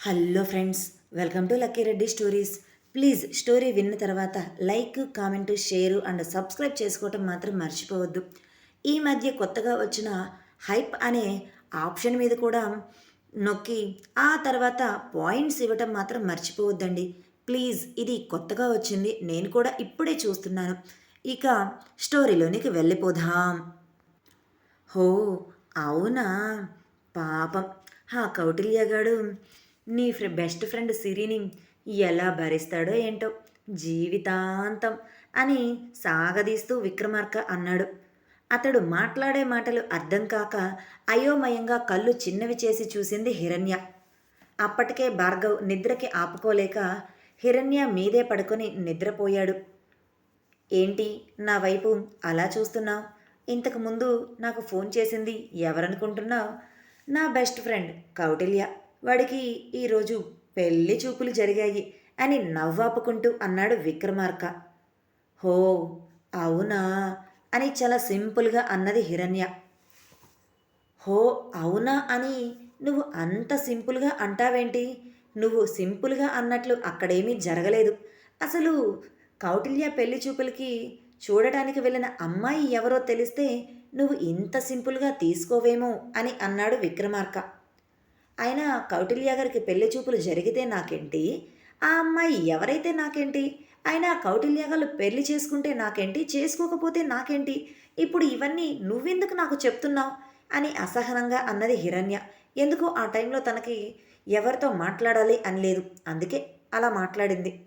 Hello friends welcome to lucky Reddy stories. Please story విన్న తర్వాత like comment share and subscribe చేసుకోవటం మాత్రం మర్చిపోవద్దు. ఈ మధ్య కొత్తగా వచ్చిన హైప్ అనే ఆప్షన్ మీద కూడా నొక్కి ఆ తర్వాత పాయింట్స్ ఇవ్వటం మాత్రం మర్చిపోవద్దండి. ప్లీజ్ ఇది కొత్తగా వచ్చింది నేను కూడా ఇప్పుడే చూస్తున్నాను. ఇక స్టోరీలోనికి వెళ్ళిపోదాం. హో అవునా? పాపం. ఆ కౌటిల్యగాడు నీ ఫ్రె బెస్ట్ ఫ్రెండ్ సిరిని ఎలా భరిస్తాడో ఏంటో జీవితాంతం అని సాగదీస్తూ విక్రమార్క అన్నాడు. అతడు మాట్లాడే మాటలు అర్థం కాక అయోమయంగా కళ్ళు చిన్నవి చేసి చూసింది హిరణ్య. అప్పటికే భార్గవ్ నిద్రకి ఆపుకోలేక హిరణ్య మీదే పడుకొని నిద్రపోయాడు. ఏంటి నా వైపు అలా చూస్తున్నావు? ఇంతకుముందు నాకు ఫోన్ చేసింది ఎవరనుకుంటున్నావు? నా బెస్ట్ ఫ్రెండ్ కౌటిల్య. వాడికి ఈరోజు పెళ్ళి చూపులు జరిగాయి అని నవ్వాపుకుంటూ అన్నాడు విక్రమార్క. హో అవునా? అని చాలా సింపుల్గా అన్నది హిరణ్య. హో అవునా అని నువ్వు అంత సింపుల్గా అంటావేంటి? నువ్వు సింపుల్గా అన్నట్లు అక్కడేమీ జరగలేదు. అసలు కౌటిల్య పెళ్ళి చూపులకి చూడటానికి వెళ్ళిన అమ్మాయి ఎవరో తెలిస్తే నువ్వు ఇంత సింపుల్గా తీసుకోవేమో అని అన్నాడు విక్రమార్క. అయినా కౌటిల్య గారికి పెళ్ళి చూపులు జరిగితే నాకేంటి? ఆ అమ్మాయి ఎవరైతే నాకేంటి? అయినా కౌటిల్య గారు పెళ్ళి చేసుకుంటే నాకేంటి? చేసుకోకపోతే నాకేంటి? ఇప్పుడు ఇవన్నీ నువ్వెందుకు నాకు చెప్తున్నావు? అని అసహనంగా అన్నది హిరణ్య. ఎందుకు ఆ టైంలో తనకి ఎవరితో మాట్లాడాలి అని లేదు అందుకే అలా మాట్లాడింది.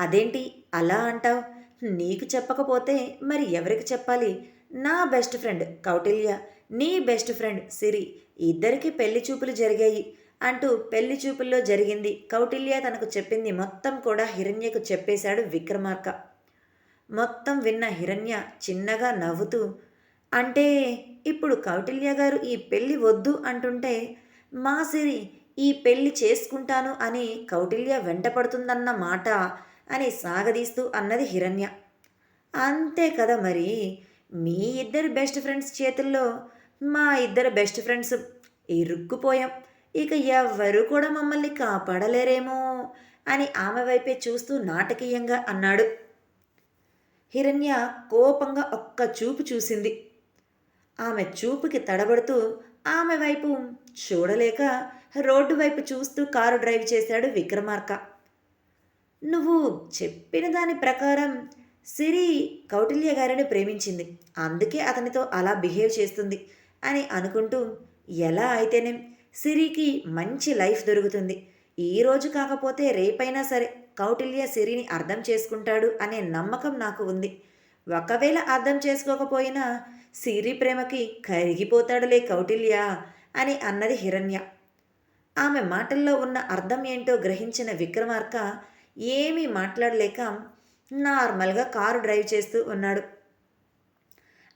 అదేంటి? అలా అంటావు? నీకు చెప్పకపోతే మరి ఎవరికి చెప్పాలి? నా బెస్ట్ ఫ్రెండ్ కౌటిల్య నీ బెస్ట్ ఫ్రెండ్ సిరి ఇద్దరికి పెళ్ళి చూపులు జరిగాయి అంటూ పెళ్ళి చూపుల్లో జరిగింది. కౌటిల్య తనకు చెప్పింది మొత్తం కూడా హిరణ్యకు చెప్పేశాడు విక్రమార్క. మొత్తం విన్న హిరణ్య చిన్నగా నవ్వుతూ అంటే ఇప్పుడు కౌటిల్య గారు ఈ పెళ్ళి వద్దు అంటుంటే మా సిరి ఈ పెళ్ళి చేసుకుంటాను అని కౌటిల్య వెంటపడుతుందన్న మాట అని సాగదీస్తూ అన్నది హిరణ్య. అంతే కదా మరి? మీ ఇద్దరు బెస్ట్ ఫ్రెండ్స్ చేతుల్లో మా ఇద్దరు బెస్ట్ ఫ్రెండ్స్ ఇరుక్కుపోయాం. ఇక ఎవ్వరూ కూడా మమ్మల్ని కాపాడలేరేమో అని ఆమె వైపే చూస్తూ నాటకీయంగా అన్నాడు. హిరణ్య కోపంగా ఒక్క చూపు చూసింది. ఆమె చూపుకి తడబడుతూ ఆమె వైపు చూడలేక రోడ్డు వైపు చూస్తూ కారు డ్రైవ్ చేశాడు విక్రమార్క. నువ్వు చెప్పిన దాని ప్రకారం సిరి కౌటిల్య గారిని ప్రేమించింది. అందుకే అతనితో అలా బిహేవ్ చేస్తుంది. అని అనుకుంటూ ఎలా అయితేనేం సిరికి మంచి లైఫ్ దొరుకుతుంది. ఈ రోజు కాకపోతే రేపైనా సరే కౌటిల్య సిరిని అర్థం చేసుకుంటాడు అనే నమ్మకం నాకు ఉంది. ఒకవేళ అర్థం చేసుకోకపోయినా సిరి ప్రేమకి కరిగిపోతాడులే కౌటిల్య అని అన్నది హిరణ్య. ఆమె మాటల్లో ఉన్న అర్థం ఏంటో గ్రహించిన విక్రమార్క ఏమీ మాట్లాడలేక నార్మల్గా కారు డ్రైవ్ చేస్తూ ఉన్నాడు.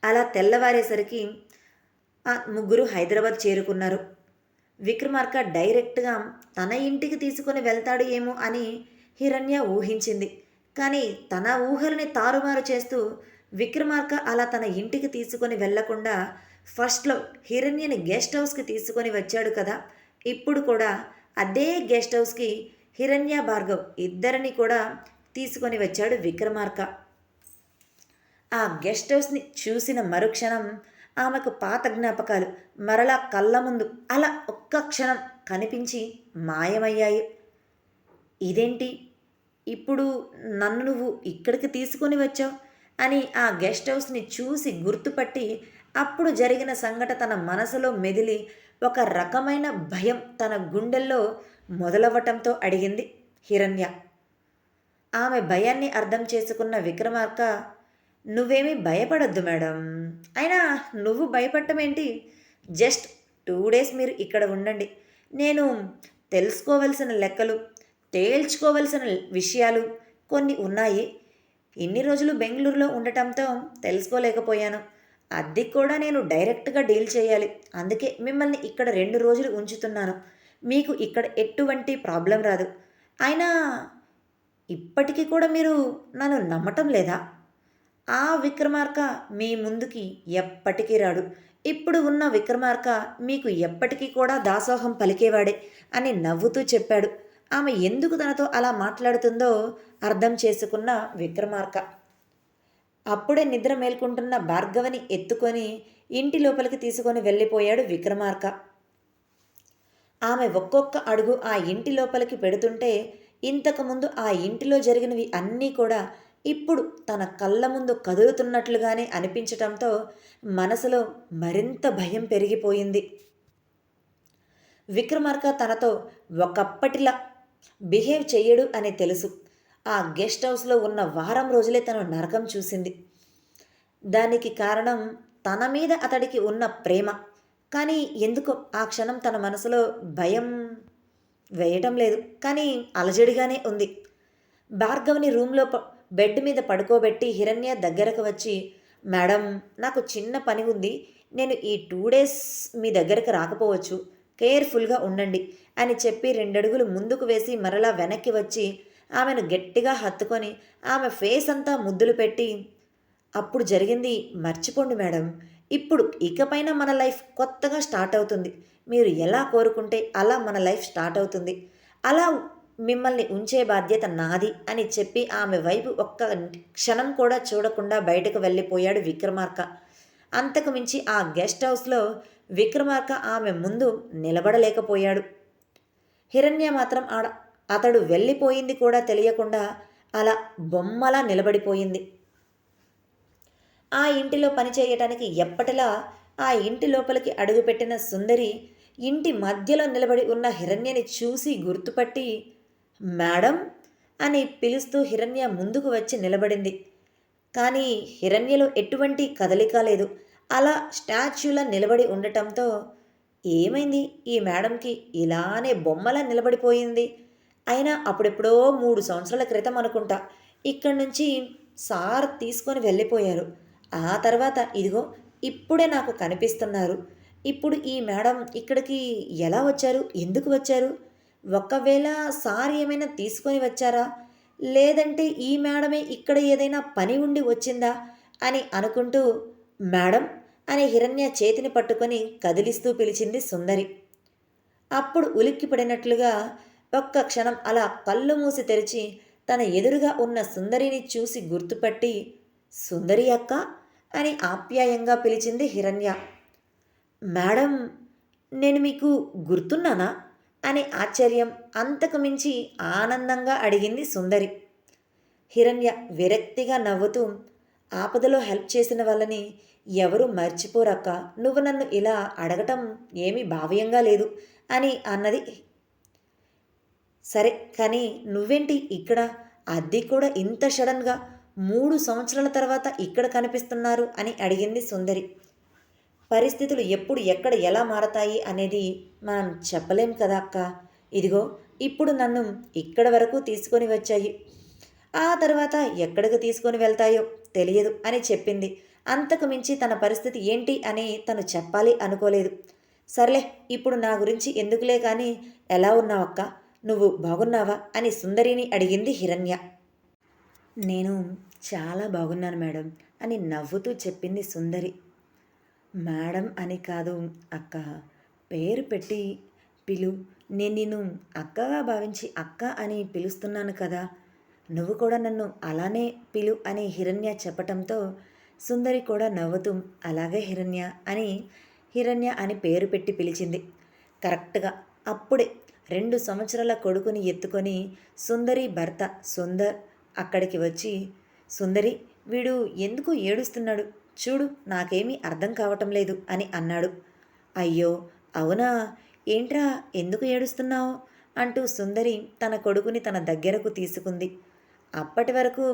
అలా తెల్లవారేసరికి ముగ్గురు హైదరాబాద్ చేరుకున్నారు. విక్రమార్క డైరెక్ట్గా తన ఇంటికి తీసుకొని వెళ్తాడు ఏమో అని హిరణ్య ఊహించింది. కానీ తన ఊహల్ని తారుమారు చేస్తూ విక్రమార్క అలా తన ఇంటికి తీసుకొని వెళ్ళకుండా ఫస్ట్లో హిరణ్యని గెస్ట్ హౌస్కి తీసుకొని వచ్చాడు కదా. ఇప్పుడు కూడా అదే గెస్ట్ హౌస్కి హిరణ్య భార్గవ్ ఇద్దరిని కూడా తీసుకొని వచ్చాడు విక్రమార్క. ఆ గెస్ట్ హౌస్ని చూసిన మరుక్షణం ఆమెకు పాత జ్ఞాపకాలు మరలా కళ్ళ ముందు అలా ఒక్క క్షణం కనిపించి మాయమయ్యాయి. ఇదేంటి? ఇప్పుడు నన్ను నువ్వు ఇక్కడికి తీసుకొని వచ్చావు? అని ఆ గెస్ట్ హౌస్ని చూసి గుర్తుపట్టి అప్పుడు జరిగిన సంఘట తన మనసులో మెదిలి ఒక రకమైన భయం తన గుండెల్లో మొదలవ్వటంతో అడిగింది హిరణ్య. ఆమె భయాన్ని అర్థం చేసుకున్న విక్రమార్క నువ్వేమీ భయపడొద్దు మేడం. అయినా నువ్వు భయపడటం ఏంటి జస్ట్ టూ డేస్ మీరు ఇక్కడ ఉండండి. నేను తెలుసుకోవలసిన లెక్కలు తేల్చుకోవలసిన విషయాలు కొన్ని ఉన్నాయి. ఇన్ని రోజులు బెంగళూరులో ఉండటంతో తెలుసుకోలేకపోయాను. అది కూడా నేను డైరెక్ట్గా డీల్ చేయాలి. అందుకే మిమ్మల్ని ఇక్కడ రెండు రోజులు ఉంచుతున్నాను. మీకు ఇక్కడ ఎటువంటి ప్రాబ్లం రాదు. అయినా ఇప్పటికీ కూడా మీరు నన్ను నమ్మటం లేదా? ఆ విక్రమార్క మీ ముందుకి ఎప్పటికీ రాడు. ఇప్పుడు ఉన్న విక్రమార్క మీకు ఎప్పటికీ కూడా దాసోహం పలికేవాడే అని నవ్వుతూ చెప్పాడు. ఆమె ఎందుకు తనతో అలా మాట్లాడుతుందో అర్థం చేసుకున్న విక్రమార్క. అప్పుడే నిద్ర మేల్కుంటున్న భార్గవని ఎత్తుకొని ఇంటి లోపలికి తీసుకొని వెళ్ళిపోయాడు విక్రమార్క. ఆమె ఒక్కొక్క అడుగు ఆ ఇంటి లోపలికి పెడుతుంటే ఇంతకుముందు ఆ ఇంటిలో జరిగినవి అన్నీ కూడా ఇప్పుడు తన కళ్ళ ముందు కదులుతున్నట్లుగానే అనిపించటంతో మనసులో మరింత భయం పెరిగిపోయింది. విక్రమార్క తనతో ఒకప్పటిలా బిహేవ్ చెయ్యడు అని తెలుసు. ఆ గెస్ట్ హౌస్లో ఉన్న వారం రోజులే తను నరకం చూసింది. దానికి కారణం తన మీద అతడికి ఉన్న ప్రేమ. కానీ ఎందుకో ఆ క్షణం తన మనసులో భయం వేయటం లేదు. కానీ అలజడిగానే ఉంది. భార్గవిని రూమ్లో బెడ్ మీద పడుకోబెట్టి హిరణ్య దగ్గరకు వచ్చి మేడం నాకు చిన్న పని ఉంది. నేను ఈ టూ డేస్ మీ దగ్గరకు రాకపోవచ్చు. కేర్ఫుల్గా ఉండండి అని చెప్పి రెండడుగులు ముందుకు వేసి మరలా వెనక్కి వచ్చి ఆమెను గట్టిగా హత్తుకొని ఆమె ఫేస్ అంతా ముద్దులు పెట్టి అప్పుడు జరిగింది మర్చిపోండి మేడం. ఇప్పుడు ఇకపైన మన లైఫ్ కొత్తగా స్టార్ట్ అవుతుంది. మీరు ఎలా కోరుకుంటే అలా మన లైఫ్ స్టార్ట్ అవుతుంది. అలా మిమ్మల్ని ఉంచే బాధ్యత నాది అని చెప్పి ఆమె వైపు ఒక్క క్షణం కూడా చూడకుండా బయటకు వెళ్ళిపోయాడు విక్రమార్క. అంతకు మించి ఆ గెస్ట్ హౌస్లో విక్రమార్క ఆమె ముందు నిలబడలేకపోయాడు. హిరణ్య మాత్రం ఆడ అతడు వెళ్ళిపోయింది కూడా తెలియకుండా అలా బొమ్మలా నిలబడిపోయింది. ఆ ఇంటిలో పనిచేయటానికి ఎప్పటిలా ఆ ఇంటి లోపలికి అడుగుపెట్టిన సుందరి ఇంటి మధ్యలో నిలబడి ఉన్న హిరణ్యని చూసి గుర్తుపట్టి మేడం అని పిలుస్తూ హిరణ్య ముందుకు వచ్చి నిలబడింది. కానీ హిరణ్యలో ఎటువంటి కదలిక లేదు. అలా స్టాచ్యూలా నిలబడి ఉండటంతో ఏమైంది? ఈ మేడంకి ఇలానే బొమ్మలా నిలబడిపోయింది. అయినా అప్పుడెప్పుడో మూడు సంవత్సరాల క్రితం అనుకుంటా ఇక్కడి నుంచి సార్ తీసుకొని వెళ్ళిపోయారు. ఆ తర్వాత ఇదిగో ఇప్పుడే నాకు కనిపిస్తున్నారు. ఇప్పుడు ఈ మేడం ఇక్కడికి ఎలా వచ్చారు? ఎందుకు వచ్చారు? ఒకవేళ సార్ ఏమైనా తీసుకొని వచ్చారా? లేదంటే ఈ మేడమే ఇక్కడ ఏదైనా పని ఉండి వచ్చిందా? అని అనుకుంటూ మేడం అని హిరణ్య చేతిని పట్టుకొని కదిలిస్తూ పిలిచింది సుందరి. అప్పుడు ఉలిక్కిపడినట్లుగా ఒక్క క్షణం అలా కళ్ళు మూసి తెరిచి తన ఎదురుగా ఉన్న సుందరిని చూసి గుర్తుపట్టి సుందరి అక్క అని ఆప్యాయంగా పిలిచింది హిరణ్య. మేడం నేను మీకు గుర్తున్నానా? అనే ఆశ్చర్యం అంతకు మించి ఆనందంగా అడిగింది సుందరి. హిరణ్య విరక్తిగా నవ్వుతూ ఆపదలో హెల్ప్ చేసిన వాళ్ళని ఎవరు మర్చిపోరక్క నువ్వు నన్ను ఇలా అడగటం ఏమీ భావ్యంగా లేదు అని అన్నది. సరే కానీ నువ్వేంటి ఇక్కడ? అద్దె కూడా ఇంత సడన్గా మూడు సంవత్సరాల తర్వాత ఇక్కడ కనిపిస్తున్నారు అని అడిగింది సుందరి. పరిస్థితులు ఎప్పుడు ఎక్కడ ఎలా మారతాయి అనేది మనం చెప్పలేం కదా అక్క. ఇదిగో ఇప్పుడు నన్ను ఇక్కడ వరకు తీసుకొని వచ్చాయి. ఆ తర్వాత ఎక్కడికి తీసుకొని వెళ్తాయో తెలియదు అని చెప్పింది. అంతకు మించి తన పరిస్థితి ఏంటి అని తను చెప్పాలి అనుకోలేదు. సర్లే ఇప్పుడు నా గురించి ఎందుకులే కానీ ఎలా ఉన్నావక్క నువ్వు బాగున్నావా అని సుందరిని అడిగింది హిరణ్య. నేను చాలా బాగున్నాను మేడం అని నవ్వుతూ చెప్పింది సుందరి. మేడం అని కాదు అక్క. పేరు పెట్టి పిలు. నేను నిన్ను అక్కగా భావించి అక్క అని పిలుస్తున్నాను కదా. నువ్వు కూడా నన్ను అలానే పిలు అని హిరణ్య చెప్పటంతో సుందరి కూడా నవ్వుతూ అలాగే హిరణ్య అని హిరణ్య అని పేరు పెట్టి పిలిచింది. కరెక్ట్గా అప్పుడే రెండు సంవత్సరాల కొడుకుని ఎత్తుకొని సుందరి భర్త సుందర్ అక్కడికి వచ్చి సుందరి వీడు ఎందుకు ఏడుస్తున్నాడు? చూడు నాకేమీ అర్థం కావటం లేదు అని అన్నాడు. అయ్యో అవునా? ఏంట్రా ఎందుకు ఏడుస్తున్నావు? అంటూ సుందరి తన కొడుకుని తన దగ్గరకు తీసుకుంది. అప్పటి వరకు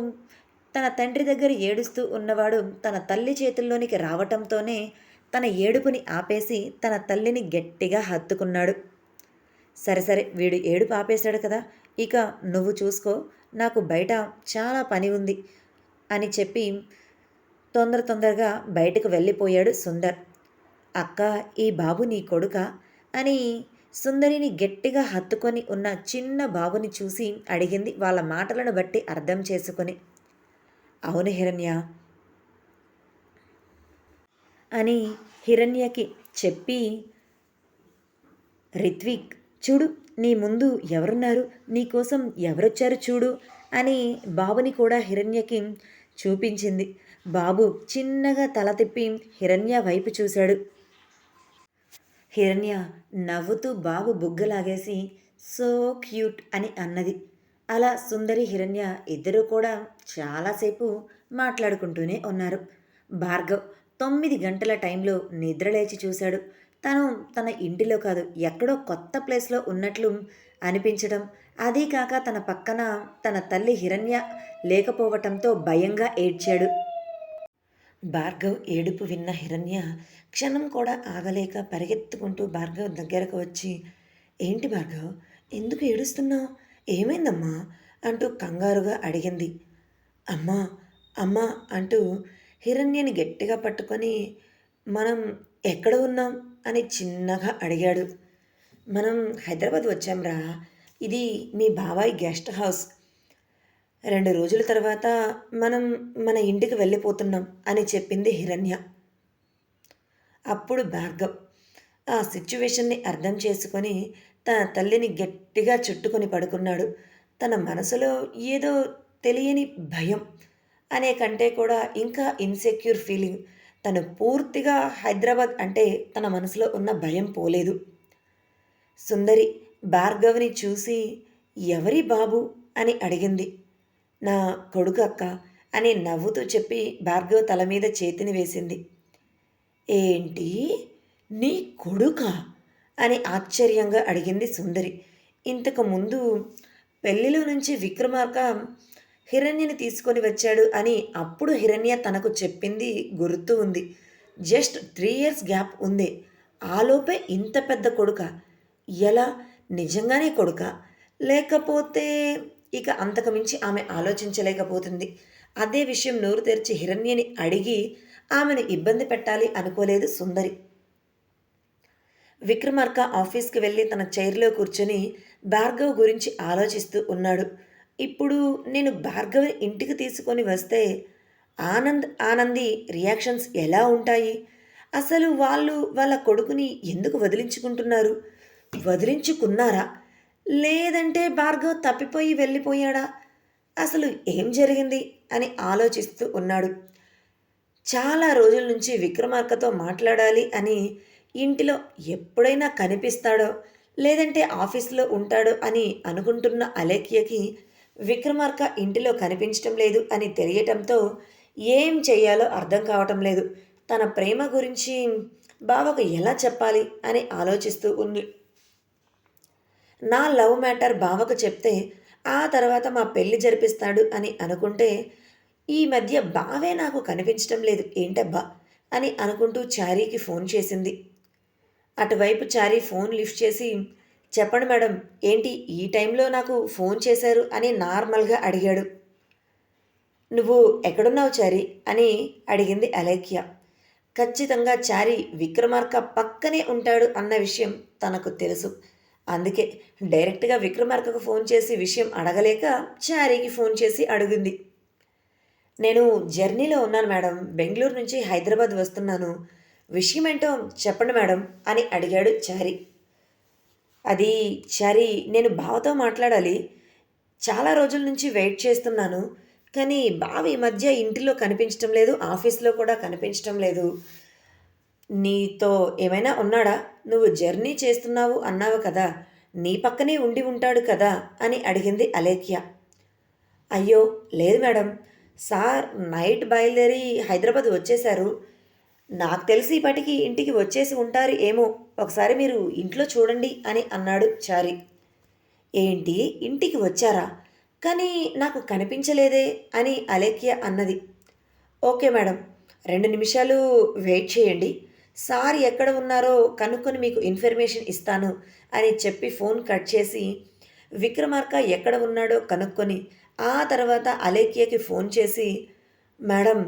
తన తండ్రి దగ్గర ఏడుస్తూ ఉన్నవాడు తన తల్లి చేతుల్లోనికి రావటంతోనే తన ఏడుపుని ఆపేసి తన తల్లిని గట్టిగా హత్తుకున్నాడు. సరే సరే వీడు ఏడుపు ఆపేశాడు కదా ఇక నువ్వు చూసుకో నాకు బయట చాలా పని ఉంది. అని చెప్పి తొందర తొందరగా బయటకు వెళ్ళిపోయాడు సుందర్. అక్క ఈ బాబు నీ కొడుక అని సుందరిని గట్టిగా హత్తుకొని ఉన్న చిన్న బాబుని చూసి అడిగింది వాళ్ళ మాటలను బట్టి అర్థం చేసుకొని. అవును హిరణ్య అని హిరణ్యకి చెప్పి రిత్విక్ చూడు నీ ముందు ఎవరున్నారు? నీకోసం ఎవరొచ్చారు చూడు అని బాబుని కూడా హిరణ్యకి చూపించింది. బాబు చిన్నగా తల తిప్పి హిరణ్య వైపు చూశాడు. హిరణ్య నవ్వుతూ బాబు బుగ్గలాగేసి సో క్యూట్ అని అన్నది. అలా సుందరి హిరణ్య ఇద్దరూ కూడా చాలాసేపు మాట్లాడుకుంటూనే ఉన్నారు. భార్గవ్ తొమ్మిది గంటల టైంలో నిద్రలేచి చూశాడు. తను తన ఇంటిలో కాదు ఎక్కడో కొత్త ప్లేస్లో ఉన్నట్లు అనిపించడం అదీకాక తన పక్కన తన తల్లి హిరణ్య లేకపోవటంతో భయంగా ఏడ్చాడు. భార్గవ్ ఏడుపు విన్న హిరణ్య క్షణం కూడా ఆగలేక పరిగెత్తుకుంటూ భార్గవ్ దగ్గరకు వచ్చి ఏంటి భార్గవ్ ఎందుకు ఏడుస్తున్నావు? ఏమైందమ్మా? అంటూ కంగారుగా అడిగింది. అమ్మా అమ్మా అంటూ హిరణ్యని గట్టిగా పట్టుకొని మనం ఎక్కడ ఉన్నాం? అని చిన్నగా అడిగాడు. మనం హైదరాబాద్ వచ్చాంరా ఇది మీ బాబాయ్ గెస్ట్ హౌస్. రెండు రోజుల తర్వాత మనం మన ఇంటికి వెళ్ళిపోతున్నాం అని చెప్పింది హిరణ్య. అప్పుడు భార్గవ్ ఆ సిచ్యువేషన్ని అర్థం చేసుకొని తన తల్లిని గట్టిగా చుట్టుకొని పడుకున్నాడు. తన మనసులో ఏదో తెలియని భయం అనే కంటే కూడా ఇంకా ఇన్సెక్యూర్ ఫీలింగ్ తను పూర్తిగా హైదరాబాద్ అంటే తన మనసులో ఉన్న భయం పోలేదు. సుందరి భార్గవ్ని చూసి ఎవరి బాబు? అని అడిగింది. నా కొడుకు అక్క అని నవ్వుతూ చెప్పి భార్గవ్ తల మీద చేతిని వేసింది. ఏంటి? నీ కొడుక? అని ఆశ్చర్యంగా అడిగింది సుందరి. ఇంతకు ముందు పెళ్ళిలో నుంచి విక్రమార్క హిరణ్యని తీసుకొని వచ్చాడు అని అప్పుడు హిరణ్య తనకు చెప్పింది గుర్తు ఉంది. జస్ట్ త్రీ ఇయర్స్ గ్యాప్ ఉంది. ఆలోపే ఇంత పెద్ద కొడుక? ఎలా నిజంగానే కొడుక? లేకపోతే ఇక అంతకుమించి ఆమె ఆలోచించలేకపోతుంది. అదే విషయం నోరు తెరిచి హిరణ్యని అడిగి ఆమెను ఇబ్బంది పెట్టాలి అనుకోలేదు సుందరి. విక్రమార్క ఆఫీస్కి వెళ్ళి తన చైర్లో కూర్చొని భార్గవ్ గురించి ఆలోచిస్తూ ఉన్నాడు. ఇప్పుడు నేను భార్గవ్ని ఇంటికి తీసుకొని వస్తే ఆనంద్ ఆనంది రియాక్షన్స్ ఎలా ఉంటాయి? అసలు వాళ్ళు వాళ్ళ కొడుకుని ఎందుకు వదిలించుకుంటున్నారు? వదిలించుకున్నారా? లేదంటే భార్గవ్ తప్పిపోయి వెళ్ళిపోయాడా? అసలు ఏం జరిగింది? అని ఆలోచిస్తూ ఉన్నాడు. చాలా రోజుల నుంచి విక్రమార్కతో మాట్లాడాలి అని ఇంటిలో ఎప్పుడైనా కనిపిస్తాడో లేదంటే ఆఫీస్లో ఉంటాడో అని అనుకుంటున్న అలేఖ్యకి విక్రమార్క ఇంటిలో కనిపించటం లేదు అని తెలియటంతో ఏం చేయాలో అర్థం కావటం లేదు. తన ప్రేమ గురించి బావకు ఎలా చెప్పాలి అని ఆలోచిస్తూ ఉంది నా లవ్ మ్యాటర్ బావకు చెప్తే ఆ తర్వాత మా పెళ్ళి జరిపిస్తాడు అని అనుకుంటే ఈ మధ్య బావే నాకు కనిపించటం లేదు. ఏంటబ్బా? అని అనుకుంటూ చారీకి ఫోన్ చేసింది. అటువైపు చారీ ఫోన్ లిఫ్ట్ చేసి చెప్పండి మేడం ఏంటి ఈ టైంలో నాకు ఫోన్ చేశారు అని నార్మల్గా అడిగాడు. నువ్వు ఎక్కడున్నావు చారి? అని అడిగింది అలేఖ్య. ఖచ్చితంగా చారి విక్రమార్క పక్కనే ఉంటాడు అన్న విషయం తనకు తెలుసు. అందుకే డైరెక్ట్గా విక్రమార్కకు ఫోన్ చేసి విషయం అడగలేక చారీకి ఫోన్ చేసి అడిగింది. నేను జర్నీలో ఉన్నాను మేడం. బెంగళూరు నుంచి హైదరాబాద్ వస్తున్నాను. విషయం ఏంటో చెప్పండి మేడం అని అడిగాడు చారి. అది చారి నేను బావతో మాట్లాడాలి. చాలా రోజుల నుంచి వెయిట్ చేస్తున్నాను. కానీ బావ ఈ మధ్య ఇంటిలో కనిపించడం లేదు ఆఫీస్లో కూడా కనిపించడం లేదు. నీతో ఏమైనా ఉన్నాడా? నువ్వు జర్నీ చేస్తున్నావు అన్నావు కదా. నీ పక్కనే ఉండి ఉంటాడు కదా అని అడిగింది అలేఖ్య. అయ్యో లేదు మేడం. సార్ నైట్ బయలుదేరి హైదరాబాద్ వచ్చేశారు. నాకు తెలిసి ఇప్పటికి ఇంటికి వచ్చేసి ఉంటారు ఏమో. ఒకసారి మీరు ఇంట్లో చూడండి అని అన్నాడు చారి. ఏంటి ఇంటికి వచ్చారా? కానీ నాకు కనిపించలేదే అని అలేఖ్య అన్నది. ఓకే మేడం రెండు నిమిషాలు వెయిట్ చేయండి. సార్ ఎక్కడ ఉన్నారో కనుక్కొని మీకు ఇన్ఫర్మేషన్ ఇస్తాను అని చెప్పి ఫోన్ కట్ చేసి విక్రమార్క ఎక్కడ ఉన్నాడో కనుక్కొని. ఆ తర్వాత అలేఖ్యకి ఫోన్ చేసి మేడం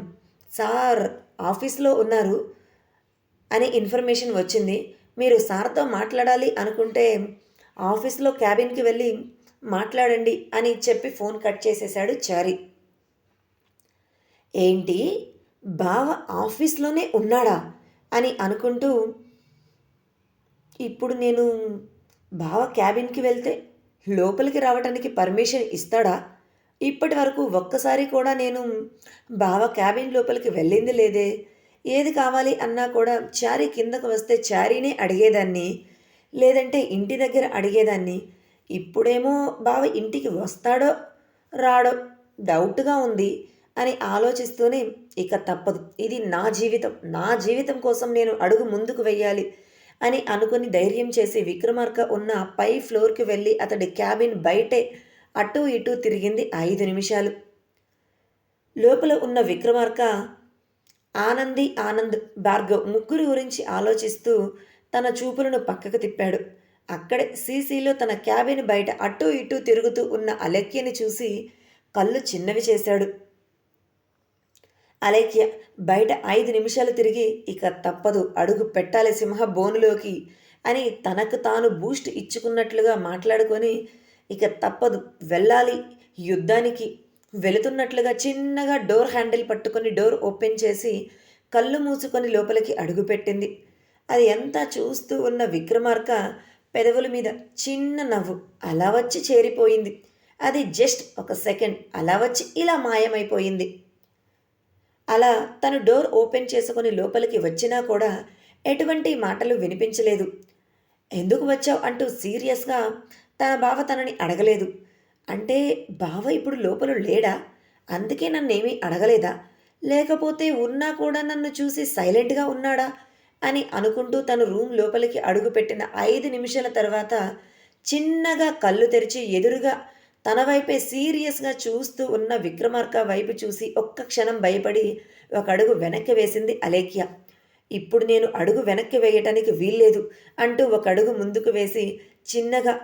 సార్ ఆఫీస్లో ఉన్నారు అని ఇన్ఫర్మేషన్ వచ్చింది. మీరు సార్తో మాట్లాడాలి అనుకుంటే ఆఫీస్లో క్యాబిన్కి వెళ్ళి మాట్లాడండి అని చెప్పి ఫోన్ కట్ చేసేశాడు చారి. ఏంటి? బావ ఆఫీస్లోనే ఉన్నాడా? అని అనుకుంటూ ఇప్పుడు నేను బావ క్యాబిన్కి వెళ్తే లోపలికి రావడానికి పర్మిషన్ ఇస్తాడా? ఇప్పటి వరకు ఒక్కసారి కూడా నేను బావ క్యాబిన్ లోపలికి వెళ్ళింది లేదే. ఏది కావాలి అన్నా కూడా చారీ కిందకు వస్తే చారీనే అడిగేదాన్ని లేదంటే ఇంటి దగ్గర అడిగేదాన్ని. ఇప్పుడేమో బావ ఇంటికి వస్తాడో రాడో డౌట్గా ఉంది. అని ఆలోచిస్తూనే ఇక తప్పదు. ఇది నా జీవితం. నా జీవితం కోసం నేను అడుగు ముందుకు వెయ్యాలి అని అనుకుని ధైర్యం చేసి విక్రమార్క ఉన్న పై ఫ్లోర్కి వెళ్ళి అతడి క్యాబిన్ బయటే అటూ ఇటూ తిరిగింది ఐదు నిమిషాలు. లోపల ఉన్న విక్రమార్క ఆనంది ఆనంద్ భార్గవ్ ముగ్గురు గురించి ఆలోచిస్తూ తన చూపులను పక్కకు తిప్పాడు. అక్కడే సీసీలో తన క్యాబిన్ బయట అటూ ఇటూ తిరుగుతూ ఉన్న అలెక్యని చూసి కళ్ళు చిన్నవి చేశాడు. అలేఖ్య బయట ఐదు నిమిషాలు తిరిగి ఇక తప్పదు అడుగు పెట్టాలి సింహ బోనులోకి అని తనకు తాను బూస్ట్ ఇచ్చుకున్నట్లుగా మాట్లాడుకొని ఇక తప్పదు వెళ్ళాలి యుద్ధానికి. వెళుతున్నట్లుగా చిన్నగా డోర్ హ్యాండిల్ పట్టుకొని డోర్ ఓపెన్ చేసి కళ్ళు మూసుకొని లోపలికి అడుగుపెట్టింది అది ఎంత చూస్తూ ఉన్న విక్రమార్క పెదవుల మీద చిన్న నవ్వు అలా వచ్చి చేరిపోయింది. అది జస్ట్ ఒక సెకండ్ అలా వచ్చి ఇలా మాయమైపోయింది. అలా తను డోర్ ఓపెన్ చేసుకొని లోపలికి వచ్చినా కూడా ఎటువంటి మాటలు వినిపించలేదు. ఎందుకు వచ్చావు? అంటూ సీరియస్గా తన బావ తనని అడగలేదు. అంటే బావ ఇప్పుడు లోపల లేడా? అందుకే నన్నేమీ అడగలేదా? లేకపోతే ఉన్నా కూడా నన్ను చూసి సైలెంట్గా ఉన్నాడా? అని అనుకుంటూ తను రూమ్ లోపలికి అడుగుపెట్టిన ఐదు నిమిషాల తర్వాత చిన్నగా కళ్ళు తెరిచి ఎదురుగా తన వైపే సీరియస్గా చూస్తూ ఉన్న విక్రమార్క వైపు చూసి ఒక్క క్షణం భయపడి ఒక అడుగు వెనక్కి వేసింది అలేఖ్య. ఇప్పుడు నేను అడుగు వెనక్కి వేయటానికి వీల్లేదు అంటూ ఒక అడుగు ముందుకు వేసి చిన్నగా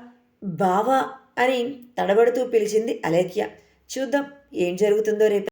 బావా అని తడబడుతూ పిలిచింది అలేఖ్య. చూద్దాం ఏం జరుగుతుందో రేపు.